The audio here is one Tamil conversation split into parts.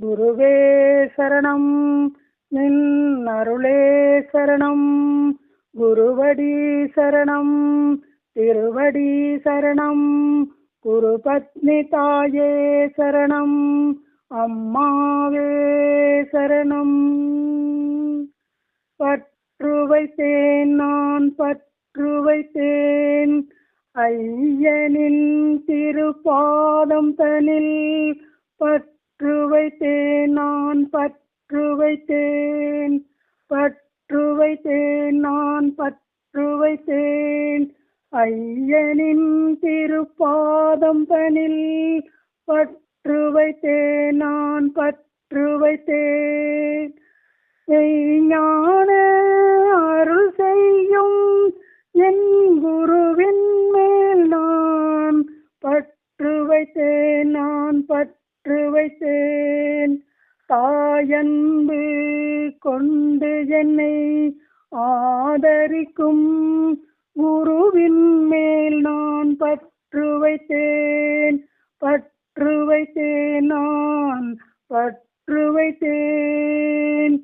குருவே சரணம். நின் அருளே சரணம். குருவடி சரணம். திருவடி சரணம். குரு பத்னி தாயே சரணம். அம்மாவே சரணம். பற்று வைத்தேன் நான் பற்று வைத்தேன். ஐயனின் திருப்பாதம் தனில் பற்று வைத்தேன் நான் பற்று வைத்தேன். பற்று வைத்தேன் நான் பற்று வைத்தேன். ஐயனின் திருப்பாதம் தனில் பற்று வைத்தேன் நான் பற்று வைத்தேன். ஞான அருள் செய்யும் என் குருவின் மேல் நான் பற்று வைத்தேன். நான் என்னை ஆதரிக்கும் குருவின் மேல் நான் பற்று வைத்தேன் பற்று வைத்தேன் நான் பற்று வைத்தேன்.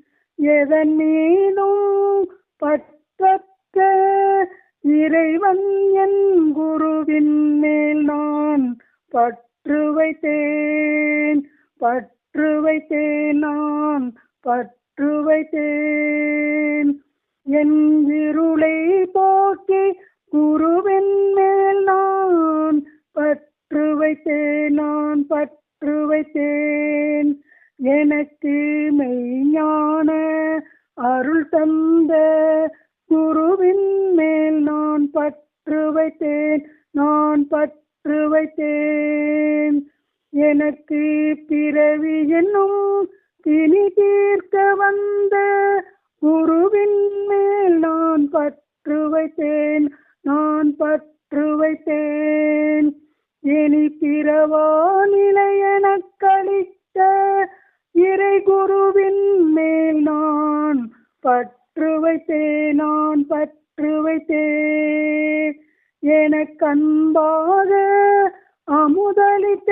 எதன் மீதும் பற்றற்ற இறைவன் என் குருவின் மேல் நான் பற்று வைத்தேன் பற்று வைத்தேன் நான் பற்று வைத்தேன். பற்று வைத்தேன். எனக்கு மெய்ஞான அருள் தந்த குருவின் மேல் நான் பற்று வைத்தேன். நான் பற்று வைத்தேன். எனக்கு பிறவி என்னும் திணி தீர்க்க வந்த குருவின் மேல் நான் பற்று வைத்தேன். நான் பற்று வைத்தேன். இனி பிறவா நிலை இறை குருவின் மேல் நான் பற்று வைத்தே நான் பற்று வைத்தே எனக்கு அன்பாக அமுதளித்த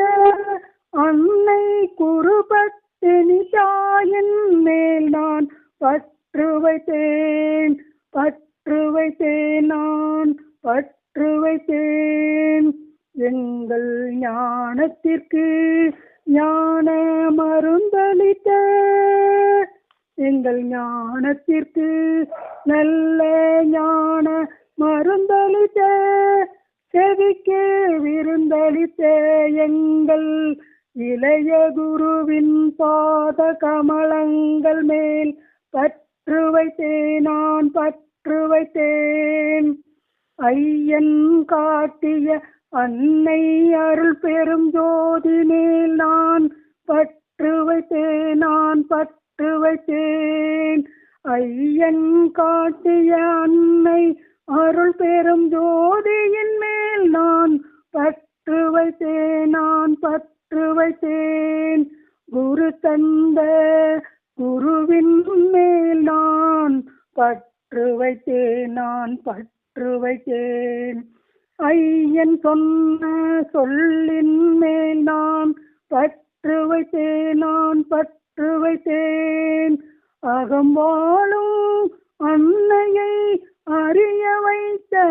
அன்னை குருபத் எங்கள் ஞானத்திற்கு ஞான மருந்தளித்த எங்கள் ஞானத்திற்கு நல்ல ஞான மருந்தளித்த செவிக்கு விருந்தளித்த எங்கள் இளைய குருவின் பாத கமலங்கள் மேல் பற்று வைத்தேன் நான் பற்று வைத்தேன். ஐயன் காட்டிய அன்னை அருள் பெரும் ஜோதி மேல் நான் பற்று வைத்தேன் நான் பற்று வைத்தேன். ஐயன் காட்டிய அன்னை அருள் பெரும் ஜோதியின் மேல் நான் பற்று வைத்தேன் நான் பற்று வைத்தேன். குரு தந்த குருவின் மேல் நான் பற்று வைத்தேன் நான் பற்று வைத்தேன். ஐயன் சொன்ன சொல்லின் மேல் நான் பற்று வைத்தேன் நான் பற்று வைத்தேன். அகம்பாலும் அன்னையை அறிய வைத்த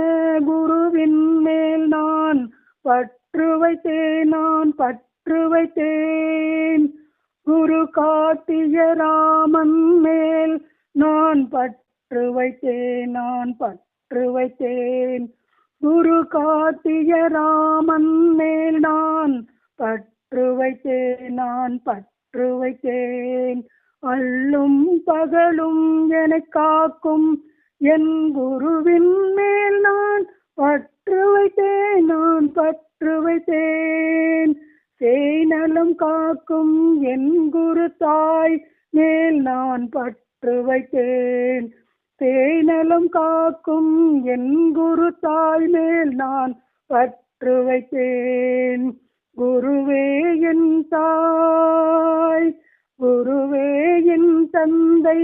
குருவின் மேல் நான் பற்று வைத்தேன் நான் பற்று வைத்தேன். குரு காட்டிய ராமன் மேல் நான் பற்று வைத்தேன் நான் பற்று வைத்தேன். குரு காட்டிய ராமன் மேல் நான் பற்று வைத்தேன் நான் பற்று வைத்தேன். அள்ளும் பகலும் என காக்கும் என் குருவின் மேல் நான் பற்று வைத்தேன் நான் பற்று வைத்தேன். சேனலம் காக்கும் என் குரு தாய் மேல் நான் பற்று வைத்தேன். தேய்நலம் காக்கும் என் குரு தாய் மேல் நான் பற்று வைப்பேன் குருவே என் தாய் குருவே என் தந்தை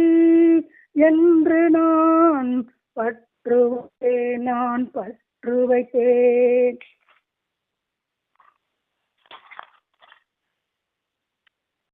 என்று நான் பற்று வைப்பேன் நான் பற்று வைப்பேன்